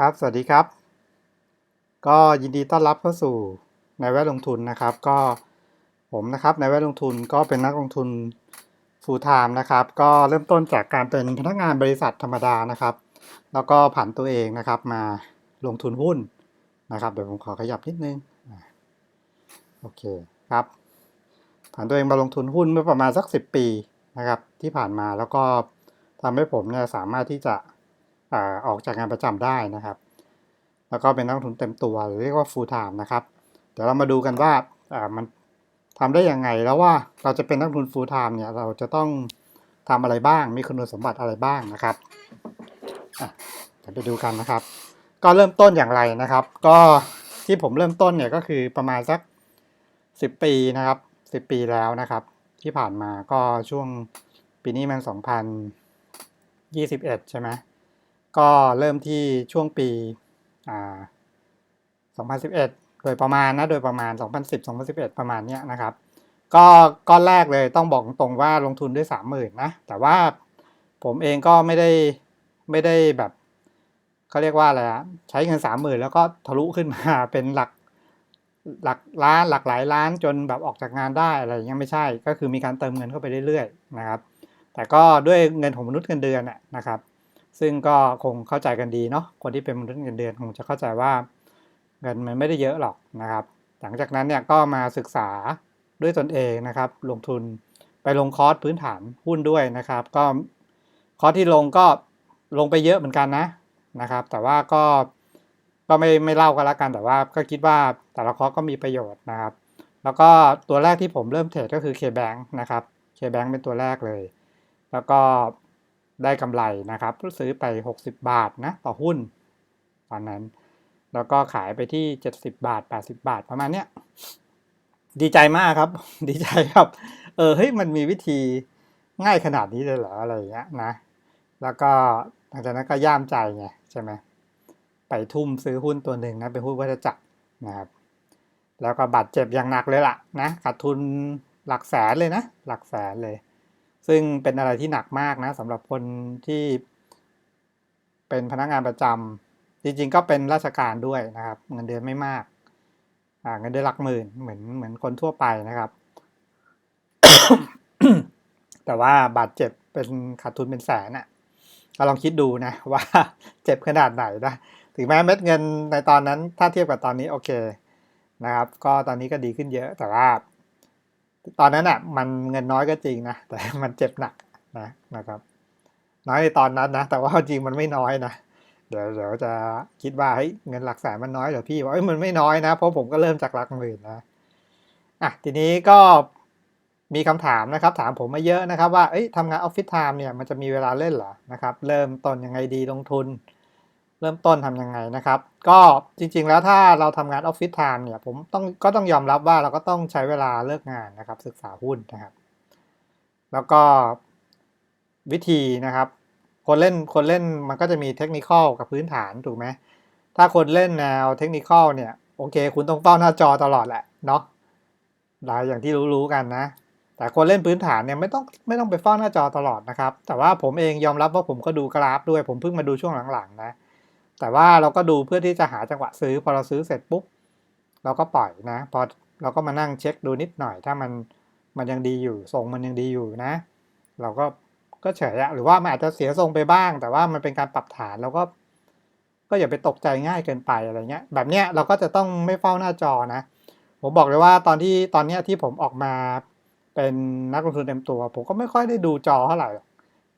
ครับ สวัสดีครับ ก็ยินดีต้อนรับเข้าสู่ในแวดลงทุนนะครับ ก็ผมนะครับในแวดลงทุนก็เป็นนักลงทุน full time นะครับ ก็เริ่มต้นจากการเป็นพนักงานบริษัทธรรมดานะครับ แล้วก็ผันตัวเองนะครับมาลงทุนหุ้นนะครับ เดี๋ยวผมขอขยับนิดนึง โอเคครับผันตัวเองมาลงทุนหุ้นเมื่อประมาณสัก 10 ปีนะครับที่ผ่านมาแล้วก็ทำให้ผมเนี่ยสามารถที่จะ อออกจากงานประจำได้นะครับ แล้วก็เป็นนักทุนเต็มตัวหรือเรียกว่า full time นะครับ เดี๋ยวเรามาดูกันว่ามันทำได้ยังไงแล้วว่าเราจะเป็นนักทุน full time เนี่ยเราจะต้องทำอะไรบ้าง มีคุณสมบัติอะไรบ้างนะครับเดี๋ยวไปดูกันนะครับ ก็เริ่มต้นอย่างไรนะครับ ก็ที่ผมเริ่มต้นเนี่ยก็คือประมาณสัก 10 ปีนะครับ 10 ปีแล้วนะครับ ที่ผ่านมาก็ช่วงปีนี้มัน 2021 ใช่ไหม ก็เริ่มที่ช่วงปีอ่า2011 โดยประมาณนะโดยประมาณ 2010 2011 ประมาณเนี้ยนะครับ ก็ก้อนแรกเลยต้องบอกตรงว่าลงทุนด้วย 30,000นะแต่ว่าผมเองก็ไม่ได้ไม่ได้แบบเขาเรียกว่าอะไรอะใช้เงิน 30,000 แล้วก็ทะลุขึ้นมาเป็นหลักหลักล้านหลักหลายล้านจนแบบออกจากงานได้อะไรอย่างเงี้ยไม่ใช่ ก็คือมีการเติมเงินเข้าไปเรื่อยๆนะครับ แต่ก็ด้วยเงินของมนุษย์เงินเดือนน่ะนะครับ ซึ่งก็คงเข้าใจกันดีเนาะคนที่เป็นมนุษย์เงินเดือนคงจะเข้าใจว่าเงินมันไม่ได้เยอะหรอกนะครับ หลังจากนั้นเนี่ยก็มาศึกษาด้วยตนเองนะครับ ลงทุนไปลงคอร์สพื้นฐานหุ้นด้วยนะครับ ก็คอร์สที่ลงก็ลงไปเยอะเหมือนกันนะนะครับ แต่ว่าก็ก็ไม่ไม่เล่ากันละกันแต่ว่าก็คิดว่าแต่ละคอร์สก็มีประโยชน์นะครับ แล้วก็ตัวแรกที่ผมเริ่มเทรดก็คือ KBank นะครับ KBank เป็นตัวแรกเลย แล้วก็ ได้กำไรนะครับซื้อไป 60 บาทนะต่อหุ้น ตอนนั้น แล้วก็ขายไปที่ 70 บาท 80 บาทประมาณเนี้ยดีใจมากครับ ดีใจครับ เออเฮ้ยมันมีวิธีง่ายขนาดนี้เลยเหรออะไรอย่างเงี้ยนะ แล้วก็หลังจากนั้นก็ย่ามใจไงใช่ไหมไปทุ่มซื้อหุ้นตัวหนึ่งนะเป็นหุ้นวัฏจักรนะครับ แล้วก็บาดเจ็บอย่างหนักเลยล่ะนะขาดทุนหลักแสนเลยนะ หลักแสนเลย ซึ่งเป็นอะไรที่หนักมากนะสำหรับคนที่เป็นพนักงานประจำจริงๆ ก็เป็นราชการด้วยนะครับ เงินเดือนไม่มากเงินเดือนหลักหมื่นเหมือนเหมือนคนทั่วไปนะครับ แต่ว่าบาดเจ็บเป็นขาดทุนเป็นแสนอะก็ลองคิดดูนะว่าเจ็บขนาดไหนนะถึงแม้เม็ดเงินในตอนนั้นถ้าเทียบกับตอนนี้โอเคนะครับ ก็ตอนนี้ก็ดีขึ้นเยอะแต่ว่า ตอนนั้นอะมันเงินน้อยก็จริงนะ แต่มันเจ็บหนักนะนะครับ น้อยในตอนนั้นนะ แต่ว่าจริงมันไม่น้อยนะ เดี๋ยวเดี๋ยวจะคิดว่าเฮ้ยเงินหลักแสนมันน้อยเหรอพี่ว่าเอ้ยมันไม่น้อยนะ เพราะผมก็เริ่มจากหลักหมื่นนะอะทีนี้ก็มีคำถามนะครับ ถามผมมาเยอะนะครับว่าเอ้ยทำงานออฟฟิศไทม์เนี่ยมันจะมีเวลาเล่นเหรอนะครับ เริ่มต้นยังไงดีลงทุน เริ่มต้นทำยังไงนะครับ ก็จริงๆแล้วถ้าเราทำงานออฟฟิศไทม์เนี่ยผมต้องก็ต้องยอมรับว่าเราก็ต้องใช้เวลาเลิกงานนะครับ ศึกษาหุ้นนะครับ แล้วก็วิธีนะครับ คนเล่นคนเล่นมันก็จะมีเทคนิคกับพื้นฐานถูกไหมถ้าคนเล่นแนวเทคนิคเนี่ยโอเค คุณต้องเฝ้าหน้าจอตลอดแหละเนาะหลายอย่างที่รู้ๆกันนะ แต่คนเล่นพื้นฐานเนี่ยไม่ต้องไม่ต้องไปเฝ้าหน้าจอตลอดนะครับ แต่ว่าผมเองยอมรับว่าผมก็ดูกราฟด้วย ผมเพิ่งมาดูช่วงหลังๆนะ แต่ว่าเราก็ดูเพื่อที่จะหาจังหวะซื้อ พอเราซื้อเสร็จปุ๊บเราก็ปล่อยนะ พอเราก็มานั่งเช็คดูนิดหน่อย ถ้ามันมันยังดีอยู่ทรงมันยังดีอยู่นะ เราก็ก็เฉยอะหรือว่ามันอาจจะเสียทรงไปบ้าง แต่ว่ามันเป็นการปรับฐานเราก็ ก็อย่าไปตกใจง่ายเกินไปอะไรเงี้ย แบบเนี้ยเราก็จะต้องไม่เฝ้าหน้าจอนะ ผมบอกเลยว่าตอนที่ตอนเนี้ยที่ผมออกมาเป็นนักลงทุนเต็มตัว ผมก็ไม่ค่อยได้ดูจอเท่าไหร่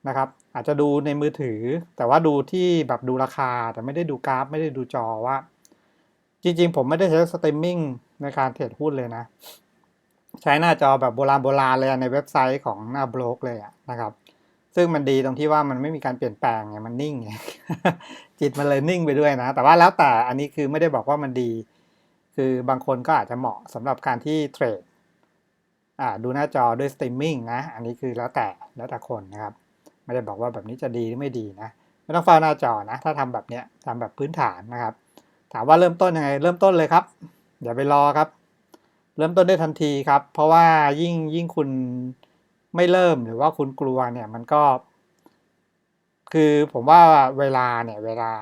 นะครับ อาจจะดูในมือถือ แต่ว่าดูที่แบบดูราคาแต่ไม่ได้ดูกราฟ ไม่ได้ดูจอว่า จริงๆ ผมไม่ได้ใช้สตรีมมิ่งในการเทรดหุ้นเลยนะ ใช้หน้าจอแบบโบราณโบราณเลยในเว็บไซต์ของหน้าบล็อกเลยนะครับ ซึ่งมันดีตรงที่ว่ามันไม่มีการเปลี่ยนแปลงไงมันนิ่งไงจิตมันเลยนิ่งไปด้วยนะ แต่ว่าแล้วแต่อันนี้คือไม่ได้บอกว่ามันดี คือบางคนก็อาจจะเหมาะสำหรับการที่เทรดดูหน้าจอด้วยสตรีมมิ่งนะ อันนี้คือแล้วแต่แล้วแต่คนนะครับ ไม่ได้บอกว่าแบบนี้จะดีหรือไม่ดีนะ ไม่ต้องเฝ้าหน้าจอนะ ถ้าทำแบบเนี้ยทำแบบพื้นฐานนะครับ ถามว่าเริ่มต้นยังไง เริ่มต้นเลยครับอย่าไปรอครับ เริ่มต้นได้ทันทีครับ เพราะว่ายิ่งยิ่งคุณไม่เริ่มหรือว่าคุณกลัวเนี่ยมันก็ คือผมว่าเวลาเนี่ยเวลา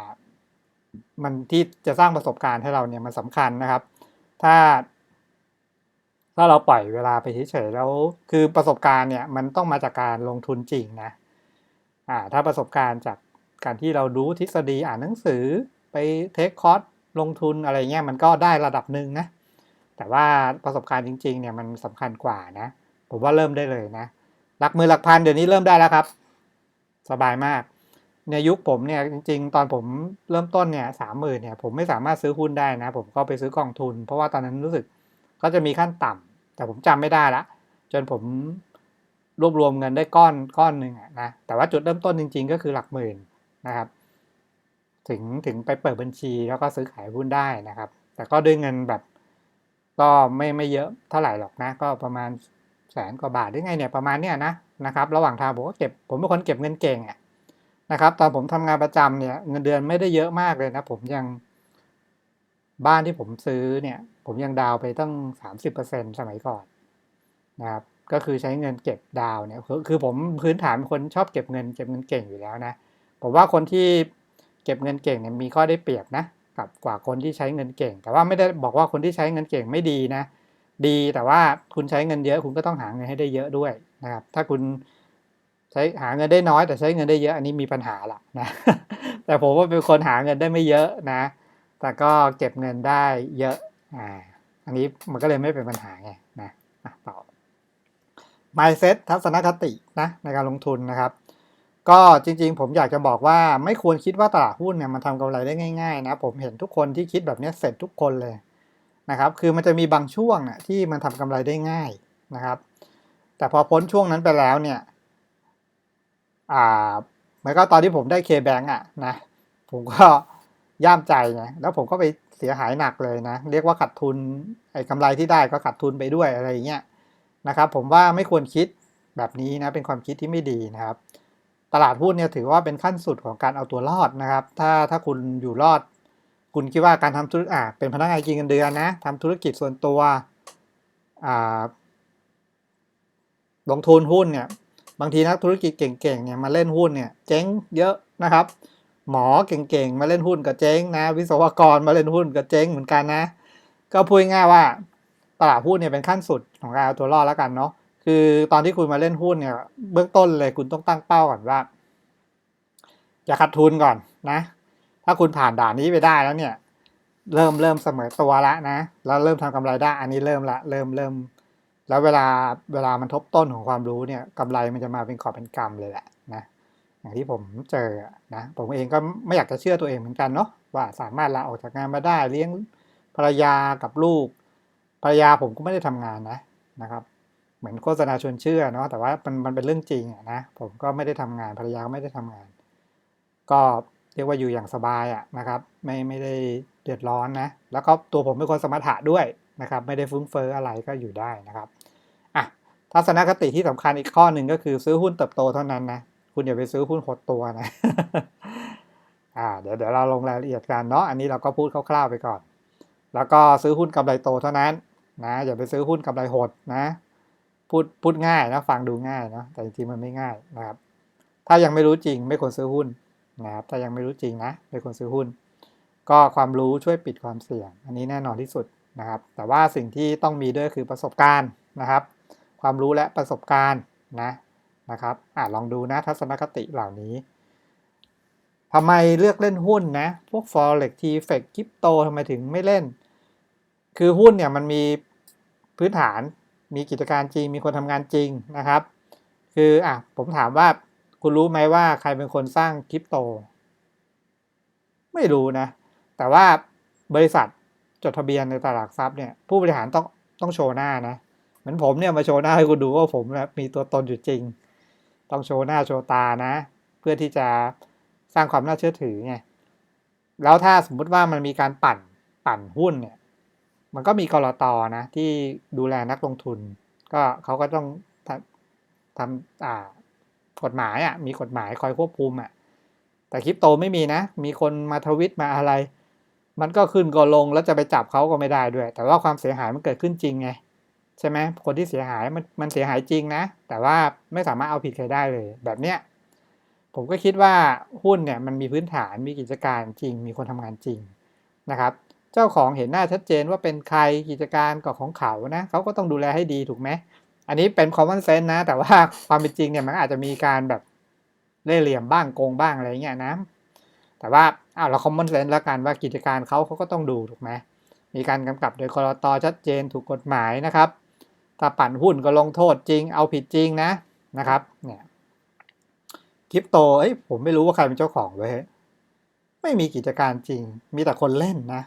มันที่จะสร้างประสบการณ์ให้เราเนี่ยมันสำคัญนะครับ ถ้า ถ้าเราปล่อยเวลาไปเฉยๆแล้ว คือประสบการณ์เนี่ย มันต้องมาจากการลงทุนจริงนะ อ่าถ้าประสบการณ์จากการที่เรารู้ทฤษฎีอ่านหนังสือไปเทคคอร์สลงทุนอะไรเงี้ยมันก็ได้ระดับหนึ่งนะแต่ว่าประสบการณ์จริงๆเนี่ยมันสำคัญกว่านะผมว่าเริ่มได้เลยนะหลักหมื่นหลักพันเดี๋ยวนี้เริ่มได้แล้วครับ สบายมากในยุคผมเนี่ยจริง ๆ ตอนผมเริ่มต้นเนี่ยสามหมื่นเนี่ยผมไม่สามารถซื้อหุ้นได้นะ ผมก็ไปซื้อกองทุน เพราะว่าตอนนั้นรู้สึกก็จะมีขั้นต่ำแต่ผมจำไม่ได้ละ จนผม รวบรวมเงินได้ก้อนก้อนหนึ่งอะนะแต่ว่าจุดเริ่มต้นจริง ๆ ก็คือหลักหมื่นนะครับ ถึงถึงไปเปิดบัญชีแล้วก็ซื้อขายหุ้นได้นะครับ แต่ก็ด้วยเงินแบบ ก็ไม่ไม่เยอะเท่าไหร่หรอกนะ ก็ประมาณแสนกว่าบาทหรือไงเนี่ยประมาณเนี้ยนะนะครับ ระหว่างทางผมก็เก็บผมเป็นคนเก็บเงินเก่งอะนะครับ ตอนผมทำงานประจำเนี่ยเงินเดือนไม่ได้เยอะมากเลยนะ ผมยังบ้านที่ผมซื้อเนี่ย ผมยังดาวไปตั้งสามสิบเปอร์เซ็นสมัยก่อนนะครับ ก็คือใช้เงินเก็บดาวเนี่ยคือผมพื้นฐานเป็นคนชอบเก็บเงินเก็บเงินเก่งอยู่แล้วนะผมว่าคนที่เก็บเงินเก่งเนี่ยมีข้อได้เปรียบนะกับกว่าคนที่ใช้เงินเก่ง แต่ว่าไม่ได้บอกว่าคนที่ใช้เงินเก่งไม่ดีนะ ดีแต่ว่าคุณใช้เงินเยอะ คุณก็ต้องหาเงินให้ได้เยอะด้วยนะครับ ถ้าคุณใช้หาเงินได้น้อย แต่ใช้เงินได้เยอะอันนี้มีปัญหาละนะ แต่ผมว่าเป็นคนหาเงินได้ไม่เยอะนะ แต่ก็เก็บเงินได้เยอะอ่าอันนี้มันก็เลยไม่เป็นปัญหาไงนะต่อ mindset ทัศนคตินะในการลงทุนนะครับ ก็จริงๆ ผมอยากจะบอกว่าไม่ควรคิดว่าตลาดหุ้นเนี่ยมันทำกำไรได้ง่ายๆนะผมเห็นทุกคนที่คิดแบบนี้เสร็จทุกคนเลยนะครับ คือมันจะมีบางช่วงน่ะที่มันทำกำไรได้ง่ายนะครับ แต่พอพ้นช่วงนั้นไปแล้วเนี่ยอ่าเหมือนก็ตอนที่ผมได้เคแบงอะนะผมก็ย่ามใจไงแล้วผมก็ไปเสียหายหนักเลยนะ เรียกว่าขาดทุนไอ้กำไรที่ได้ก็ขาดทุนไปด้วยอะไรเงี้ย นะครับ ผมว่าไม่ควรคิดแบบนี้นะเป็นความคิดที่ไม่ดีนะครับ ตลาดหุ้นเนี่ยถือว่าเป็นขั้นสุดของการเอาตัวรอดนะครับ ถ้าถ้าคุณอยู่รอด คุณคิดว่าการทำธุรกิจอ่าเป็นพนักงานกินเงินเดือนนะทำธุรกิจส่วนตัวอ่าลงทุนหุ้นเนี่ยบางทีนักธุรกิจเก่งๆเนี่ยมาเล่นหุ้นเนี่ยเจ๊งเยอะนะครับ หมอเก่งๆมาเล่นหุ้นก็เจ๊งนะ วิศวกรมาเล่นหุ้นก็เจ๊งเหมือนกันนะ ก็พูดง่ายว่า ตลาดหุ้นเนี่ยเป็นขั้นสุดของการเอาตัวรอดแล้วกันเนาะคือตอนที่คุณมาเล่นหุ้นเนี่ยเบื้องต้นเลยคุณต้องตั้งเป้าก่อนว่าอย่าขาดทุนก่อนนะ ถ้าคุณผ่านด่านนี้ไปได้แล้วเนี่ย เริ่มเริ่มเสมอตัวล้วนะแล้วเริ่มทำกำไรได้ อันนี้เริ่มละเริ่มเริ่มแล้วเวลาเวลามันทบต้นของความรู้เนี่ยกำไรมันจะมาเป็นกอบเป็นกำเลยแหละนะอย่างที่ผมเจอนะผมเองก็ไม่อยากจะเชื่อตัวเองเหมือนกันเนาะว่าสามารถลาออกจากงานมาได้เลี้ยงภรรยากับลูก ภรรยาผมก็ไม่ได้ทำงานนะนะครับ เหมือนโฆษณาชวนเชื่อเนาะแต่ว่ามันมันเป็นเรื่องจริงอะนะผมก็ไม่ได้ทำงานภรรยาก็ไม่ได้ทำงาน ก็เรียกว่าอยู่อย่างสบายอะนะครับ ไม่ไม่ได้เดือดร้อนนะแล้วก็ตัวผมเป็นคนสมถะด้วยนะครับ ไม่ได้ฟุ้งเฟ้ออะไรก็อยู่ได้นะครับอะทัศนคติที่สำคัญอีกข้อหนึ่งก็คือซื้อหุ้นเติบโตเท่านั้นนะคุณอย่าไปซื้อหุ้นหดตัวนะอ่าเดี๋ยวเดี๋ยวเราลงรายละเอียดกันเนาะอันนี้เราก็พูดคร่าวๆไปก่อน แล้วก็ซื้อหุ้นกำไรโตเท่านั้น นะอย่าไปซื้อหุ้นกำไรหดนะพูดพูดง่ายนะฟังดูง่ายนะแต่จริงๆมันไม่ง่ายนะครับ ถ้ายังไม่รู้จริงไม่ควรซื้อหุ้นนะครับถ้ายังไม่รู้จริงนะไม่ควรซื้อหุ้น ก็ความรู้ช่วยปิดความเสี่ยง อันนี้แน่นอนที่สุดนะครับ แต่ว่าสิ่งที่ต้องมีด้วยคือประสบการณ์นะครับ ความรู้และประสบการณ์นะนะครับอ่าลองดูนะทัศนคติเหล่านี้ทำไมเลือกเล่นหุ้นนะ พวก forex t f x คริปโตทำไมถึงไม่เล่น คือหุ้นเนี่ยมันมีพื้นฐานมีกิจการจริง มีคนทำงานจริงนะครับ คืออะผมถามว่าคุณรู้ไหมว่าใครเป็นคนสร้างคริปโต ไม่รู้นะ แต่ว่าบริษัทจดทะเบียนในตลาดทรัพย์เนี่ยผู้บริหารต้องต้องโชว์หน้านะเหมือนผมเนี่ยมาโชว์หน้าให้คุณดูว่าผมนะมีตัวตนอยู่จริง ต้องโชว์หน้าโชว์ตานะ เพื่อที่จะสร้างความน่าเชื่อถือไงแล้วถ้าสมมุติว่ามันมีการปั่นปั่นหุ้นเนี่ย มันก็มีกรตนะ ที่ดูแลนักลงทุน ก็เขาก็ต้องทำอ่ากฎหมายอะมีกฎหมายคอยควบคุมอะแต่คริปโตไม่มีนะ มีคนมาทวิตมาอะไร มันก็ขึ้นก็ลงแล้วจะไปจับเขาก็ไม่ได้ด้วย แต่ว่าความเสียหายมันเกิดขึ้นจริงไงใช่ไหมคนที่เสียหายมันมันเสียหายจริงนะ แต่ว่าไม่สามารถเอาผิดใครได้เลย แบบเนี้ยผมก็คิดว่าหุ้นเนี่ยมันมีพื้นฐานมีกิจการจริง มีคนทำงานจริงนะครับ เจ้าของเห็นหน้าชัดเจนว่าเป็นใครกิจการก็ของเขานะเขาก็ต้องดูแลให้ดีถูกไหมอันนี้เป็น common sense นะ แต่ว่าความเป็นจริงเนี่ยมันอาจจะมีการแบบเล่เหลี่ยมบ้างโกงบ้างอะไรเงี้ยนะ แต่ว่าอ้าวเรา common sense แล้วกันว่ากิจการเขาเขาก็ต้องดูถูกไหมมีการกำกับโดยกรตชัดเจนถูกกฎหมายนะครับถ้าปั่นหุ้นก็ลงโทษจริง เอาผิดจริงนะนะครับ เนี่ยคริปโตเอ้ยผมไม่รู้ว่าใครเป็นเจ้าของเว้ยไม่มีกิจการจริง มีแต่คนเล่นนะ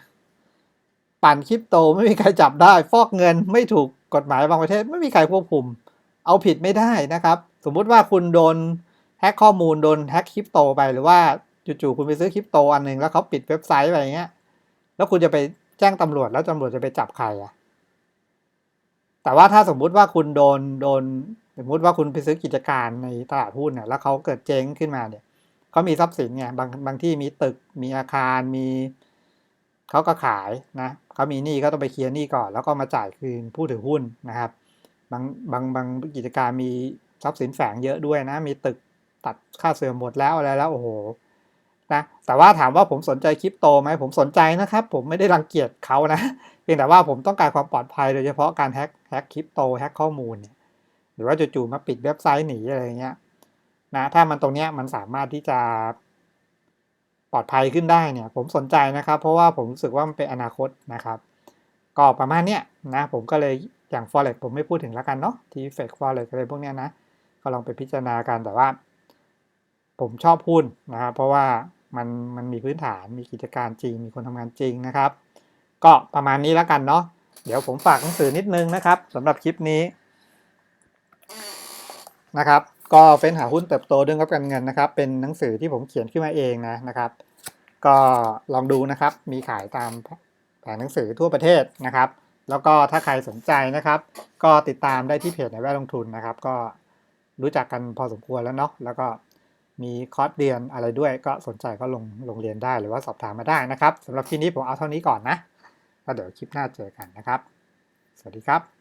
ปั่นคริปโตไม่มีใครจับได้ ฟอกเงินไม่ถูกกฎหมายบางประเทศไม่มีใครควบคุม เอาผิดไม่ได้นะครับ สมมุติว่าคุณโดนแฮกข้อมูลโดนแฮกคริปโตไปหรือว่าจู่ๆคุณไปซื้อคริปโตอันหนึ่งแล้วเขาปิดเว็บไซต์อย่างเงี้ย แล้วคุณจะไปแจ้งตำรวจแล้วตำรวจจะไปจับใครอะแต่ว่าถ้าสมมุติว่าคุณโดนโดนสมมติว่าคุณไปซื้อกิจการในตลาดหุ้นเนี่ยแล้วเขาเกิดเจ๊งขึ้นมาเนี่ยเขามีทรัพย์สินไงบางบางที่มีตึกมีอาคารมีเขาก็ขายนะ เขามีหนี้ก็ต้องไปเคลียร์หนี้ก่อน แล้วก็มาจ่ายคืนผู้ถือหุ้นนะครับ บางบางบางกิจการมีทรัพย์สินแฝงเยอะด้วยนะ มีตึกตัดค่าเสื่อมหมดแล้วอะไรแล้วโอ้โหนะแต่ว่าถามว่าผมสนใจคริปโตไหมผมสนใจนะครับ ผมไม่ได้รังเกียจเขานะเพียงแต่ว่าผมต้องการความปลอดภัยโดยเฉพาะการแฮ็กแฮ็กคริปโตแฮ็กข้อมูลเนี่ยหรือว่าจู่ๆมาปิดเว็บไซต์หนีอะไรเงี้ยนะถ้ามันตรงเนี้ยมันสามารถที่จะ ปลอดภัยขึ้นได้เนี่ยผมสนใจนะครับ เพราะว่าผมรู้สึกว่ามันเป็นอนาคตนะครับ ก็ประมาณเนี้ยนะผมก็เลยอย่าง forex ผมไม่พูดถึงแล้วกันเนาะที่ fake forex อะไรพวกเนี้ยนะก็ลองไปพิจารณากันแต่ว่า ผมชอบหุ้นนะครับ เพราะว่ามันมันมีพื้นฐานมีกิจการจริง มีคนทำงานจริงนะครับ ก็ประมาณนี้แล้วกันเนาะเดี๋ยวผมฝากหนังสือนิดนึงนะครับสำหรับคลิปนี้นะครับ ก็เฟ้นหาหุ้นเติบโตเรื่องรับการเงินนะครับ เป็นหนังสือที่ผมเขียนขึ้นมาเองนะนะครับ ก็ลองดูนะครับ มีขายตามแผงหนังสือทั่วประเทศนะครับ แล้วก็ถ้าใครสนใจนะครับ ก็ติดตามได้ที่เพจในแวดลงทุนนะครับ ก็รู้จักกันพอสมควรแล้วเนาะแล้วก็มีคอร์สเรียนอะไรด้วย ก็สนใจก็ลงลงเรียนได้หรือว่าสอบถามมาได้นะครับสำหรับคลิปนี้ผมเอาเท่านี้ก่อนนะแล้วเดี๋ยวคลิปหน้าเจอกันนะครับ สวัสดีครับ